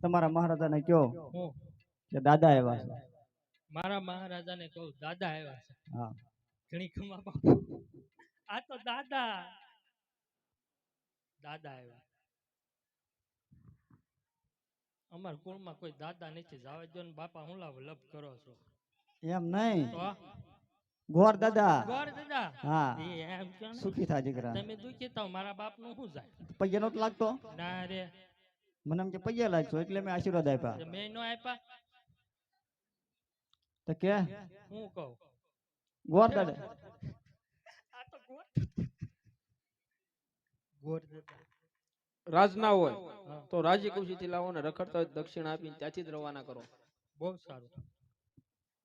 તમારા મહારાજાને કયો કે દાદા આવ્યા છે. મારા મહારાજાને કહું દાદા આવ્યા છે. હા. ઘણી ખમા આ તો દાદા. દાદા આવ્યા. અમાર કુળમાં કોઈ દાદા નથી. જાવે દો ને બાપા હું લાવ લપ કરો છો? એમ નહીં? ગોર દાદા. ગોર દાદા? હા. એમ સુખી થા દીકરા. તમે દુખી થાવ મારા બાપનું શું જાય? પૈયા નતો લાગતો? ના રે. મને એમ કે પૈયા લાગશો એટલે મેં આશીર્વાદ આપ્યા. મેં નો આપ્યા? તો કે? હું કહું? ગોર દાડે. આ તો ગોર. ગોર રાજ ના હોય તો રાજી ખુશીથી લાવો ને રખડતા હોય દક્ષિણ આપીને ત્યાંથી જ રવાના કરો. બહુ સારું.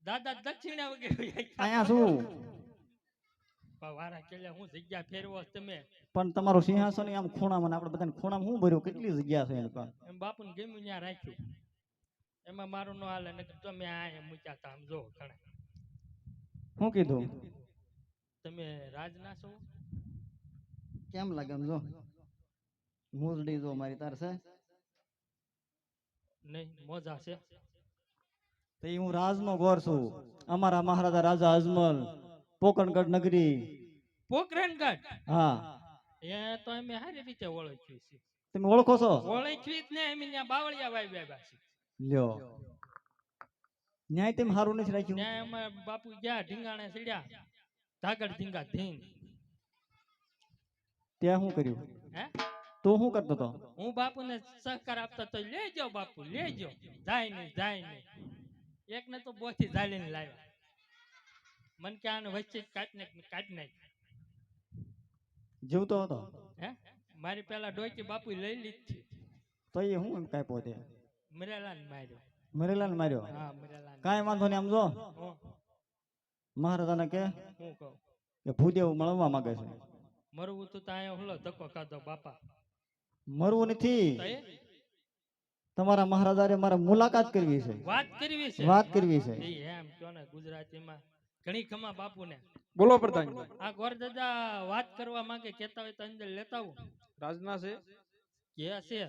દાદા દક્ષિણા વગેરે અહીંયા શું? વારા કેલે હું જગ્યા ફેરવો તમે? પણ તમારું સિંહાસન આમ ખૂણામાં ને આપણે બધાને ખૂણામાં શું ભર્યું? કેટલી જગ્યા છે એમ એમ બાપુને ગમ્યું ત્યાં રાખ્યું. એમાં મારું ન હાલે નકર તમે આ મૂક્યા તા આમ જો ઘણા. શું કીધું? તમે રાજના છો? કેમ લાગે એમ જો? મોજડી જો મારી તાર છે. નહીં મોજા છે. તો હું રાજનો ગોર છું. અમારા મહારાજા રાજા અજમલ. પોકણગઢ નગરી. પોખરણગઢ હા. એ તો અમે સારી રીતે ઓળખ્યું છે તમે ઓળખો છો? ઓળખ્યું જ ને અમે ત્યાં બાવળિયા વાવી આવ્યા છે લ્યો. ન્યાય તેમ સારું નથી રાખ્યું? ત્યાં અમારા બાપુ ગયા ઢીંગાણે સીડ્યા ધાગડ ઢીંગા ધીંગ ત્યાં શું કર્યું? હે? તું શું કરતો હતો હું બાપુને સહકાર આપતો તો લેજો બાપુ લેજો. જાય નહીં જાય નહીં એકને તો બોથી ઝાલીને લાવ્યા. મન કે આને વચ્ચે કાઢ નાખ કાઢી નાખ જીવતો હતો? હે? મારી પેલા ડોકી બાપુ લઈ લીધી. તો એ હું એમ કાપ્યો તે મરેલા ને માર્યો. મરેલાને માર્યો? હા મરેલા કાંઈ વાંધો નહીં આમ જો. મહારાજાને કે હું કહું? કે ભૂદેવ મળવા માંગે છે. મરવું તું તો અહીંયા હુલો ધક્કો ખાધો બાપા. મરવું નથી. તમારા મહારાજાને મારે મુલાકાત કરવી છે. વાત કરવી છે? વાત કરવી છે. એમ કયો ને ગુજરાતીમાં ઘણી ખમા બાપુને. બોલો પ્રધાન. આ ગોર દાદા વાત કરવા માંગે કેતા હોય તો અંદર લેતા આવું. રાજના છે? કે છે?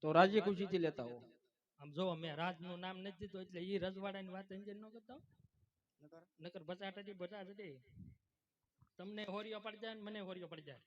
તો રાજી ખુશીથી લેતા હો આમ જો મેં રાજનું નામ નથી દીધું એટલે ઈ રજવાડાની વાત અંદર ન કરતા. નકર બટાટાથી બટાટાથી તમને હોરિયો પડી જાય મને હોરિયો પડી જાય.